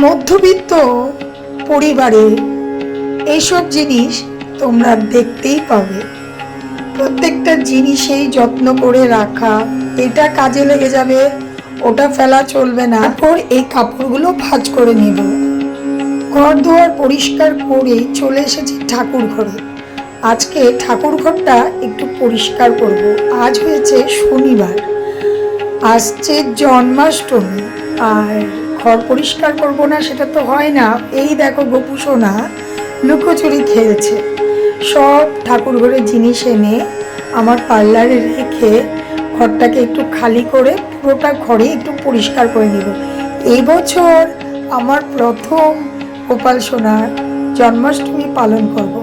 মধ্যবিত্ত পরিবারে এইসব জিনিস তোমরা দেখতেই পাবে। প্রত্যেকটা জিনিসেই যত্ন করে রাখা, এটা কাজে লেগে যাবে, ওটা ফেলা চলবে না। তারপর এই কাপড়গুলো ভাঁজ করে নেব। ঘর দুয়ার পরিষ্কার করে চলে এসেছি ঠাকুর ঘরে। আজকে ঠাকুর ঘরটা একটু পরিষ্কার করব। আজ হয়েছে শনিবার। আসছে জন্মাষ্টমী, আর ঘর পরিষ্কার করব না, সেটা তো হয় না। এই দেখো গোপু সোনা লুকোচুরি খেলছে। সব ঠাকুর ঘরের জিনিস এনে আমার পার্লারে রেখে ঘরটাকে একটু খালি করে পুরোটা ঘরে একটু পরিষ্কার করে নেব এই বছর আমার প্রথম গোপাল সোনার জন্মাষ্টমী পালন করব।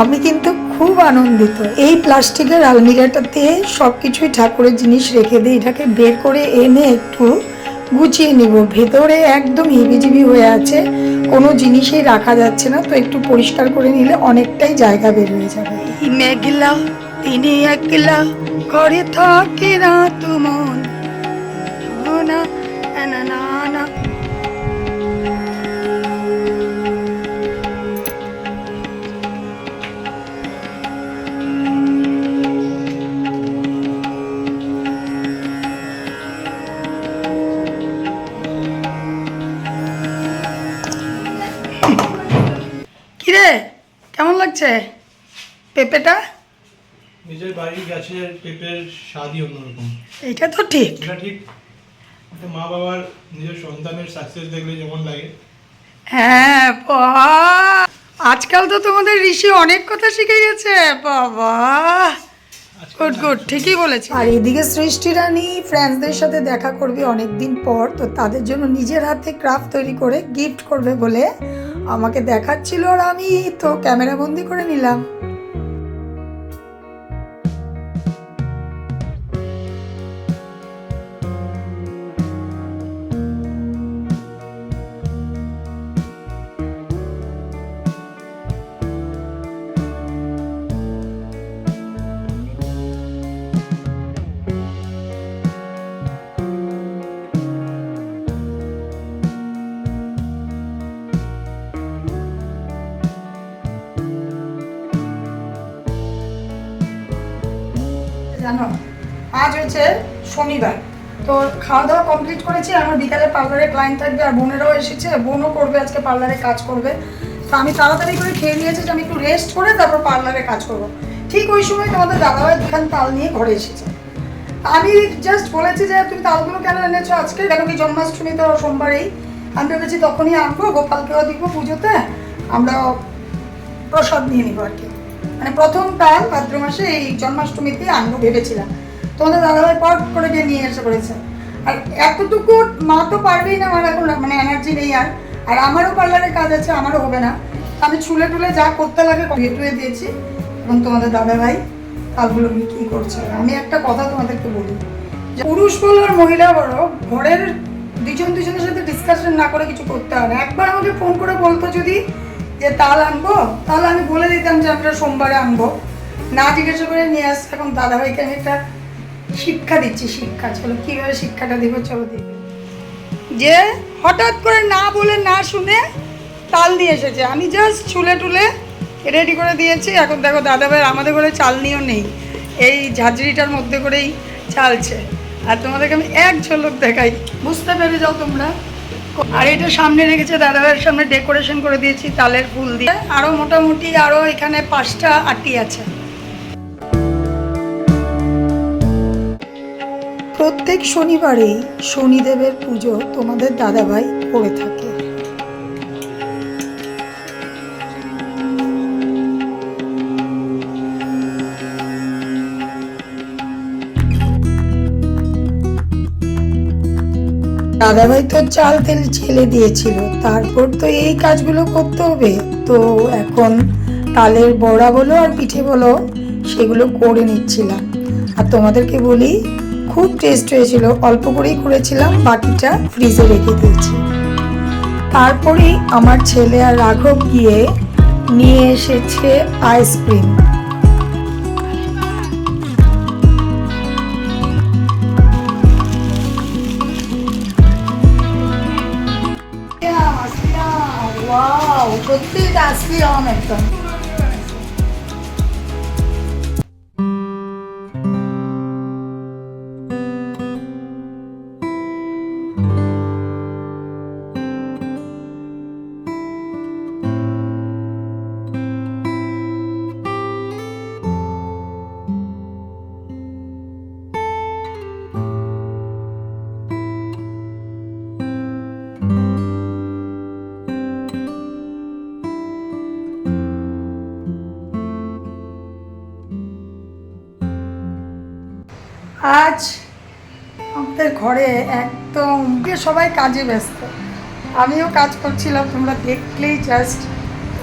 আমি কিন্তু খুব আনন্দিত। এই প্লাস্টিকের আলমিরাটাতে সব কিছুই ঠাকুরের জিনিস রেখে দিই এটাকে বের করে এনে একটু গুছিয়ে নিব। ভেতরে একদম হিবিজিবি হয়ে আছে। কোনো জিনিসই রাখা যাচ্ছে না। তো একটু পরিষ্কার করে নিলে অনেকটাই জায়গা বের হয়ে যাবে। মেঘলা তিনি একলা ঘরে থাকে না তুমন না না না। পেঁপেটা? নিজের বাড়ির গাছের পেঁপের স্বাদই অন্যরকম। এইটা তো ঠিক। এটা ঠিক। মা বাবার নিজের সন্তানের সাকসেস দেখলে যেমন লাগে। হ্যাঁ বাবা। আজকাল তো তোমাদের ঋষি অনেক কথা শিখে গেছে বাবা। গুড গুড ঠিকই বলেছি। আর এদিকে সৃষ্টি রানী ফ্রেন্ডসদের সাথে দেখা করবে অনেক দিন পর তো তাদের জন্য নিজের হাতে ক্রাফট তৈরি করে গিফট করবে বলে আমাকে দেখাচ্ছিল আর আমি তো ক্যামেরা বন্দি করে নিলাম। জানো? আজ হচ্ছে শনিবার। তো খাওয়া দাওয়া কমপ্লিট করেছি, আমার বিকালে পার্লারে ক্লায়েন্ট থাকবে আর বোনেরাও এসেছে, বোনও করবে, আজকে পার্লারে কাজ করবে। তো আমি তাড়াতাড়ি করে খেয়ে নিয়েছি যে আমি একটু রেস্ট করে তারপর পার্লারে কাজ করব। ঠিক ওই সময় তোমাদের দাদাভাই দুখান তাল নিয়ে ঘরে এসেছে। আমি জাস্ট বলেছি যে, তুমি তালগুলো কেন এনেছো আজকে? কেন কি জন্মাষ্টমী তো সোমবারেই। আমি ভেবেছি তখনই আনব, গোপালকেও দিব পুজোতে আমরা প্রসাদ নিয়ে নিবো আর কি। মানে প্রথম তাল ভাদ্র মাসে এই জন্মাষ্টমীতে আনব ভেবেছিলাম। তোমাদের দাদাভাই পর করে গিয়ে নিয়ে এসে করেছে আর এতটুকু মা তো পারবেই না, আমার এখন মানে এনার্জি নেই আর। আর আমারও পার্লারে কাজ আছে, আমারও হবে না। আমি ছুলে টুলে যা করতে লাগে ভেটুয়ে দিয়েছি। এবং তোমাদের দাদাভাই তালগুলো বিক্রি করছে। আমি একটা কথা তোমাদেরকে বলি, যে পুরুষ বলো আর মহিলা বলো, ঘরের দুজন দুজনের সাথে ডিসকাশন না করে কিছু করতে হবে একবার আমাকে ফোন করে বলতো যদি যে তাল আনব তাহলে আমি বলে দিতাম যে আমরা সোমবারে আনব। না জিজ্ঞাসা করে নিয়ে আসছে, এখন দাদাভাইকে আমি একটা শিক্ষা দিচ্ছি, শিক্ষা। চলো, কীভাবে শিক্ষাটা দিব, চলো দিবে যে হঠাৎ করে না বলে না শুনে তাল দিয়ে এসেছে। আমি জাস্ট চুলে টুলে রেডি করে দিয়েছি। এখন দেখো দাদাভাই আমাদের ঘরে চাল নিয়েও নেই। এই ঝাঁঝরিটার মধ্যে করেই চালছে। আর তোমাদেরকে আমি এক ঝলক দেখাই। বুঝতে পেরে যাও তোমরা। আর এটা সামনে রেখেছে দাদাভাইয়ের সামনে ডেকোরেশন করে দিয়েছি, তালের ফুল দিয়ে। আরও মোটামুটি আরও এখানে পাঁচটা আটি আছে। প্রত্যেক শনিবারেই শনিদেবের পুজো তোমাদের দাদাভাই করে থাকে। দাদাভাই তো চাল তেল ছেলে দিয়েছিল, তারপর তো এই কাজগুলো করতে হবে। তো এখন তালের বড়া বলো আর পিঠে বলো, সেগুলো করে নিচ্ছিলাম। আর তোমাদেরকে বলি, খুব টেস্ট হয়েছিল, অল্প করেই করেছিলাম, বাকিটা ফ্রিজে রেখে দিয়েছি। তারপরেই আমার ছেলে আর রাঘব গিয়ে নিয়ে এসেছে ice cream wow, con tita spirometro. আজ আমাদের ঘরে একদম সবাই কাজে ব্যস্ত। আমিও কাজ করছিলাম, তোমরা দেখলেই জাস্ট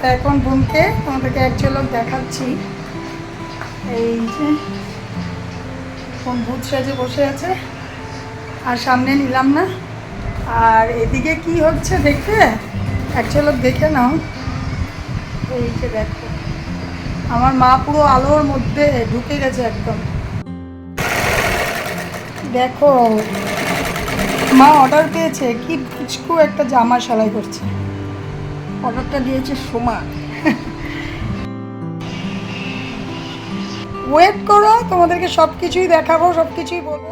এখন বোনকে, তোমাদেরকে এক দেখাচ্ছি। এই যে, বোন ভূত সাজে বসে আছে। আর সামনে নিলাম না। আর এদিকে কি হচ্ছে দেখতে? এক দেখে নাও। এই যে দেখো, আমার মা পুরো আলোর মধ্যে ঢুকে গেছে একদম। দেখো, মা অর্ডার পেয়েছে কি পুচকু একটা জামা সেলাই করছে। অর্ডারটা দিয়েছে সোমা। ওয়েট করো, তোমাদেরকে সব কিছুই দেখাবো সব কিছুই বলব।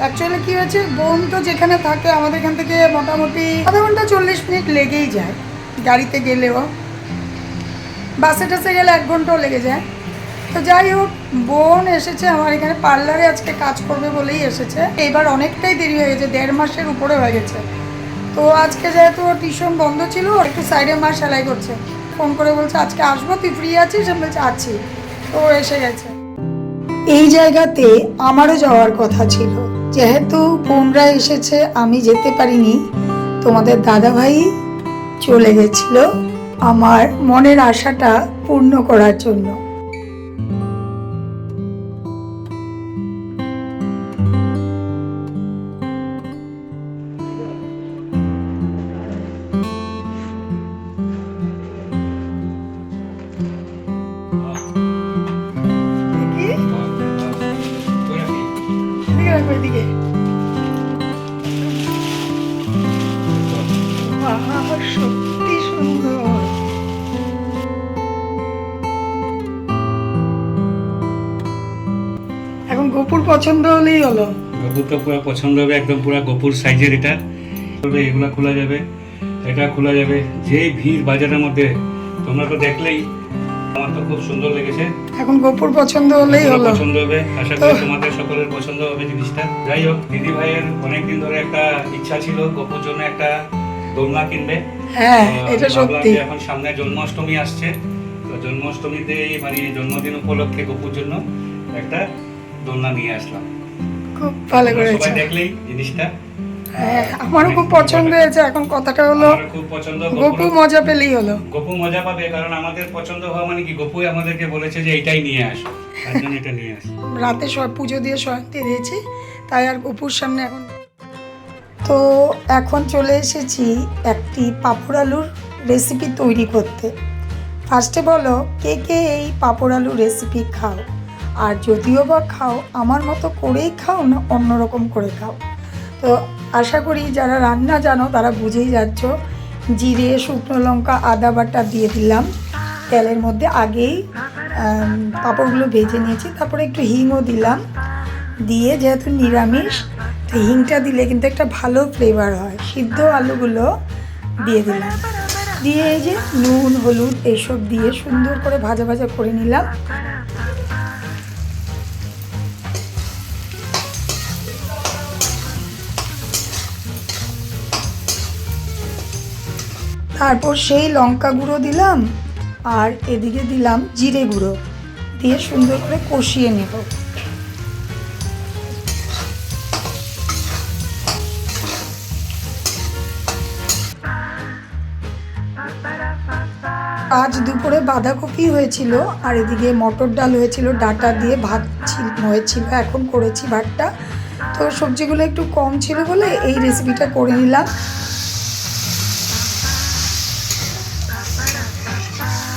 অ্যাকচুয়ালি কী হয়েছে, বোন তো যেখানে থাকে, আমাদের এখান থেকে মোটামুটি আধা ঘণ্টা চল্লিশ মিনিট লেগেই যায়। গাড়িতে গেলেও। বাসে টাসে গেলে এক ঘন্টাও লেগে যায়। তো যাই হোক, বোন এসেছে, আমার এখানে পার্লারে আজকে কাজ করবে বলেই এসেছে। এবার অনেকটাই দেরি হয়ে গেছে, দেড় মাসের উপরে হয়ে গেছে। তো আজকে যেহেতু টিউশন বন্ধ ছিল একটু সাইডে মা সেলাই করছে। ফোন করে বলছে, আজকে আসব, তুই ফ্রি আছিস? আমি বলছি, আছি। তো এসে গেছে। এই জায়গাতে আমারও যাওয়ার কথা ছিল। যেহেতু বোনরা এসেছে, আমি যেতে পারিনি। তোমাদের দাদা ভাই চলে গেছিল আমার মনের আশাটা পূর্ণ করার জন্য। গোপুর পছন্দ হলেই হলো। গপুর তো পুরো পছন্দ হবে একদম পুরো গপুর সাইজের এটা। তবে এগুলা খোলা যাবে এটা খোলা যাবে। যে ভিড় বাজারের মধ্যে তোমরা তো দেখলেই আমার তো খুব সুন্দর লেগেছে। এখন গোপুর পছন্দ হলেই হলো। পছন্দ হবে আশা করি তোমাদের সকলের পছন্দ হবে জিনিসটা। যাই হোক দিদি ভাইয়ের অনেকদিন ধরে একটা ইচ্ছা ছিল গপুর জন্য একটা দোলনা কিনবে। হ্যাঁ এটা সত্যি। এখন সামনে জন্মাষ্টমী আসছে। তো জন্মাষ্টমীতে মানে জন্মদিন উপলক্ষে গপুর জন্য একটা দোলনা নিয়ে আসলাম। খুব ভালো করেছে। দেখলেই জিনিসটা। হ্যাঁ আমারও খুব পছন্দ হয়েছে। এখন কথাটা হলো খুব পছন্দ গপু মজা পেলেই হলো। গপু মজা পাবে কারণ আমাদের পছন্দ হওয়া মানে কি? গপুই আমাদেরকে বলেছে যে এটাই নিয়ে আসো। এটা নিয়ে আসো। রাতে সব পুজো দিয়ে সয়ন্তি দিয়েছি তাই আর গপুর সামনে এখন তো এখন চলে এসেছি একটি পাঁপড় আলুর রেসিপি তৈরি করতে। ফার্স্টে বলো কে কে এই পাঁপড় আলুর রেসিপি খাও? আর যদিও বা খাও, আমার মতো করেই খাও না অন্যরকম করে খাও। তো আশা করি যারা রান্না জানো, তারা বুঝেই যাচ্ছ। জিরে, শুকনো লঙ্কা, আদা বাটা দিয়ে দিলাম। তেলের মধ্যে আগেই পাঁপড়গুলো ভেজে নিয়েছি। তারপরে একটু হিংও দিলাম। দিয়ে যেহেতু নিরামিষ, তো হিংটা দিলে কিন্তু একটা ভালো ফ্লেভার হয়। সিদ্ধ আলুগুলো দিয়ে দিলাম। দিয়ে এই যে নুন, হলুদ, এসব দিয়ে সুন্দর করে ভাজা ভাজা করে নিলাম। তারপর সেই লঙ্কা গুঁড়ো দিলাম আর এদিকে দিলাম জিরে গুঁড়ো। দিয়ে সুন্দর করে কষিয়ে নেব। আজ দুপুরে বাঁধাকপি হয়েছিল আর এদিকে মটর ডাল হয়েছিল, ডাটা দিয়ে ভাত ছিল, হয়েছিল, এখন করেছি ভাতটা। তো সবজিগুলো একটু কম ছিল বলে এই রেসিপিটা করে নিলাম।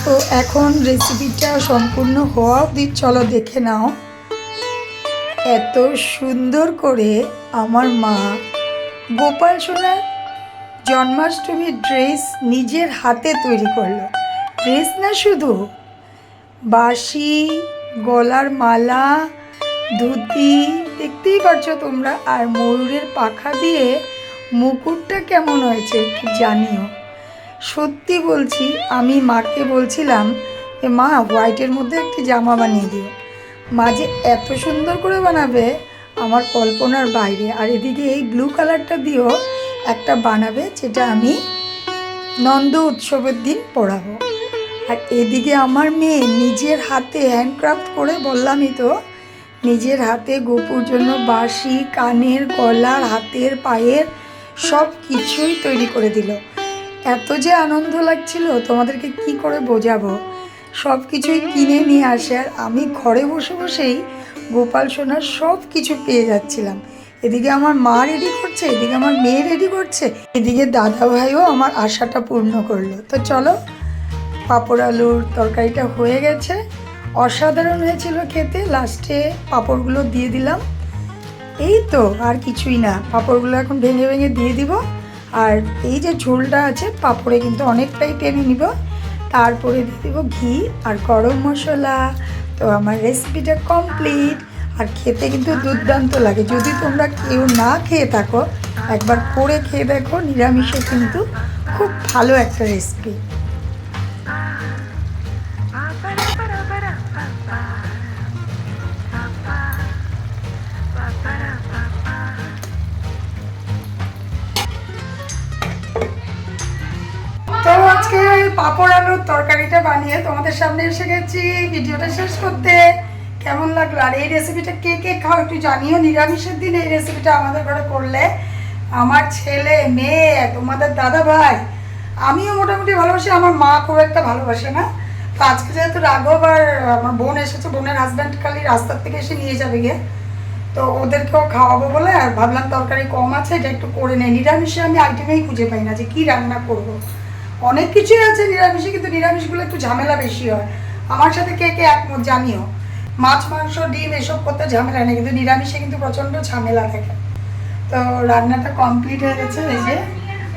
তো এখন রেসিপিটা সম্পূর্ণ হওয়া অবধি চলো দেখে নাও। এত সুন্দর করে আমার মা গোপাল সোনার জন্মাষ্টমীর ড্রেস নিজের হাতে তৈরি করল। ড্রেস না শুধু, বাঁশি, গলার মালা, ধুতি, দেখতেই পাচ্ছ তোমরা, আর ময়ূরের পাখা দিয়ে মুকুটটা কেমন হয়েছে জানিও। সত্যি বলছি, আমি মাকে বলছিলাম যে, মা, হোয়াইটের মধ্যে একটি জামা বানিয়ে দিও। মা যে এত সুন্দর করে বানাবে আমার কল্পনার বাইরে। আর এদিকে এই ব্লু কালারটা দিয়েও একটা বানাবে যেটা আমি নন্দ উৎসবের দিন পড়াবো। আর এদিকে আমার মেয়ে নিজের হাতে হ্যান্ডক্রাফট করে বললামই তো, নিজের হাতে গোপুর জন্য বাঁশি, কানের গলার, হাতের পায়ের সব কিছুই তৈরি করে দিল। এত যে আনন্দ লাগছিল, তোমাদেরকে কি করে বোঝাবো? সব কিছুই কিনে নিয়ে আসে, আর আমি ঘরে বসে বসেই গোপাল সোনার সব কিছু পেয়ে যাচ্ছিলাম। এদিকে আমার মা রেডি করছে, এদিকে আমার মেয়ে রেডি করছে, এদিকে দাদা ভাইও আমার আশাটা পূর্ণ করল। তো চলো, পাঁপড় আলুর তরকারিটা হয়ে গেছে। অসাধারণ হয়েছিল খেতে লাস্টে পাঁপড়গুলো দিয়ে দিলাম। এই তো, আর কিছুই না, পাঁপড়গুলো এখন ভেঙে ভেঙে দিয়ে দিব। আর এই যে ঝোলটা আছে, পাঁপড়ে কিন্তু অনেকটাই টেনে নিব। তারপরে দিয়ে দেবো ঘি আর গরম মশলা। তো আমার রেসিপিটা কমপ্লিট আর খেতে কিন্তু দুর্দান্ত লাগে। যদি তোমরা কেউ না খেয়ে থাকো, একবার করে খেয়ে দেখো, নিরামিষে কিন্তু খুব ভালো একটা রেসিপি তরকারিটা বানিয়ে তোমাদের সামনে এসে গেছি। ভিডিওটা শেষ করতে। কেমন লাগল? আর এই রেসিপিটা কে কে খাও একটু জানিও। নিরামিষের দিন এই রেসিপিটা আমাদের ঘরে করলে আমার ছেলে, মেয়ে, তোমাদের দাদা ভাই, আমিও মোটামুটি ভালোবাসি। আমার মা খুব একটা ভালোবাসে না। তো আজকে যেহেতু রাঘব আর আমার বোন এসেছে, বোনের হাজব্যান্ড খালি রাস্তার থেকে এসে নিয়ে যাবে গিয়ে। তো ওদেরকেও খাওয়াবো বলে আর ভাবলাম তরকারি কম আছে, এটা একটু করে নেই। নিরামিষে আমি আইটেমেই খুঁজে পাই না যে কী রান্না করব। অনেক কিছুই আছে নিরামিষে কিন্তু নিরামিষগুলো একটু ঝামেলা বেশি হয়। আমার সাথে কে কে একমত জানিও? মাছ, মাংস, ডিম, এসব করতে ঝামেলা নেই, কিন্তু নিরামিষে কিন্তু প্রচণ্ড ঝামেলা থাকে। তো রান্নাটা কমপ্লিট হয়ে গেছে, এই যে।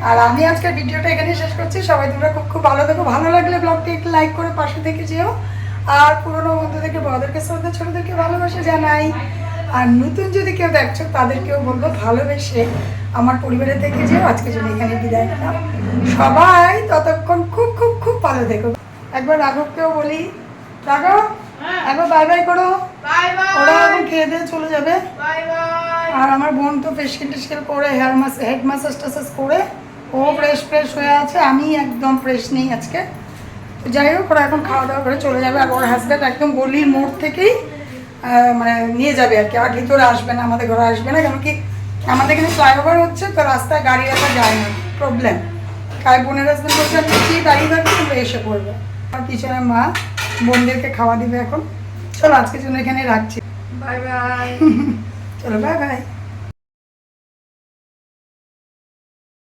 আর আমি আজকের ভিডিওটা এখানে শেষ করছি। সবাই তোমরা খুব খুব ভালো থেকো। ভালো লাগলে ব্লগটি একটু লাইক করে পাশে থেকে যেও। আর পুরোনো বন্ধুদেরকে, বড়দেরকে শ্রদ্ধা ছোটদেরকে ভালোবাসা জানাই। আর নতুন যদি কেউ দেখছ তাদেরকেও বলব ভালোবেসে আমার পরিবারের থেকে যেও আজকে জন্য এখানে বিদায় নিলাম। সবাই ততক্ষণ খুব খুব খুব ভালো দেখো একবার রাঘবকেও বলি রাঘব একবার বাই বাই করো। ওরা এখন খেয়ে দিয়ে চলে যাবে। আর আমার বোন তো ফেসিয়াল টেসিয়াল করে হেয়ার মাস হেড মাসাজ টাসাজ করে ও ফ্রেশ ফ্রেশ হয়ে আছে। আমি একদম ফ্রেশ নেই আজকে। যাই হোক ওরা এখন খাওয়া দাওয়া করে চলে যাবে। আর ওর হাজব্যান্ড একদম গলির মোড় থেকেই মানে নিয়ে যাবে আর কি। আর ভিতরে আসবে না আমাদের ঘরে আসবে না কেন কি আমাদের এখানে ফ্লাইওভার হচ্ছে তো রাস্তায় গাড়ি রাখা যায় না প্রবলেম তাই বোনের হাজব্যান্ড বলছে আমি কি দাঁড়িয়ে থাকবে তোমরা এসে পড়বে। আমার পিছনে মা বোনদেরকে খাওয়া দিবে এখন। চলো আজকের জন্য এখানে রাখছি। বাই বাই চলো বাই বাই